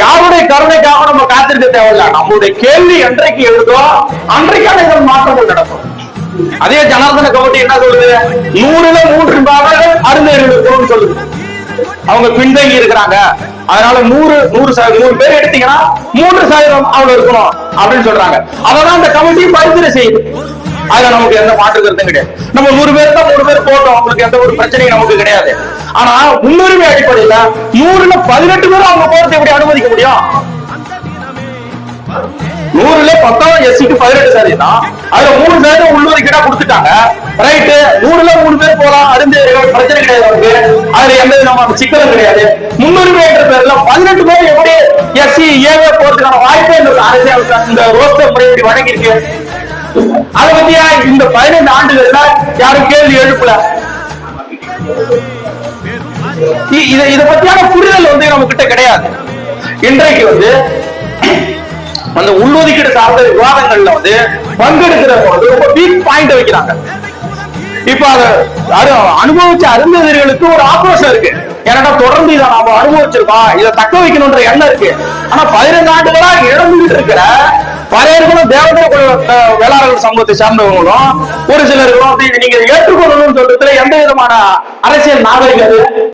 யாருடைய கருணைக்காக நம்ம காத்திருக்க தேவையில்ல? நம்மளுடைய கேள்வி என்றைக்கு எழுதோ அன்றைக்கான இதன் மாற்றங்கள் நடக்கும். அதே ஜனார்தன கமிட்டி என்ன சொல்லுது? நூறுல மூன்று பாகங்கள் அருந்தேறும் சொல்லுது. அவங்க பின்தங்கி இருக்கிறாங்க. அதனால நூறு நூறு சதவீதம் நூறு பேர் எடுத்தீங்கன்னா மூன்று சதவீதம் அவங்க இருக்கணும் அப்படின்னு சொல்றாங்க. அததான் அந்த கமிட்டி பரிந்துரை செய்யுது. அதுல நமக்கு எந்த மாற்று கருத்தும் கிடையாது. நம்ம நூறு பேர் தான் மூணு பேர் போட்டோம். அவங்களுக்கு எந்த ஒரு பிரச்சனையும் நமக்கு கிடையாது. ஆனா முன்னுரிமை அடிப்படையில நூறுல பதினெட்டு பேரும் அவங்க போறதை எப்படி அனுமதிக்க முடியும்? நூறுல பத்தாம் எஸ்சிக்கு பதினெட்டு சதவீதம் அதுல மூணு சதவீதம் கிட்ட கொடுத்துட்டாங்க. ரைட்டு நூறுல மூணு பேர் போலாம். அருந்து பிரச்சனை கிடையாது அவருக்கு. அதுல எந்த விதமான சிக்கலும் கிடையாது. முன்னுரிமை என்ற பேர்ல பதினெட்டு பேர் எப்படி எஸ்சி ஏவே போறதுக்கான வாய்ப்பே இந்த அரசியல் இந்த ரோஸ்டர் முறை இப்படி வழங்கியிருக்கு. அதை பத்தியா இந்த பதினைந்து ஆண்டுகள்ல யாரும் கேள்வி எழுப்பல? இதை பத்தியான புரிதல் வந்து நம்ம கிட்ட கிடையாது. இன்றைக்கு வந்து அந்த உள்ஒதுக்கீடு சார்ந்த விவாதங்கள்ல வந்து பங்கெடுக்கிறவங்க வந்து ரொம்ப வீக் பாயிண்ட் வைக்கிறாங்க. இப்ப அது அனுபவிச்ச அருந்ததிர்களுக்கு ஒரு ஆக்ரோஷம் இருக்கு. ஏன்னா தொடர்ந்து இதை நாம அனுபவிச்சிருக்கோம் இதை தக்க வைக்கணும்ன்ற எண்ணம் இருக்கு. ஆனா பதினைந்து ஆண்டுகளா இழந்துகிட்டு இருக்கிற பழையர்களும் தேவதை வேளாளர்கள் சமூகத்தை சார்ந்தவங்களும் ஒரு சிலர்களும் நீங்க ஏற்றுக்கொள்ளணும்னு சொல்றதுல எந்த விதமான அரசியல் நாகரிகம்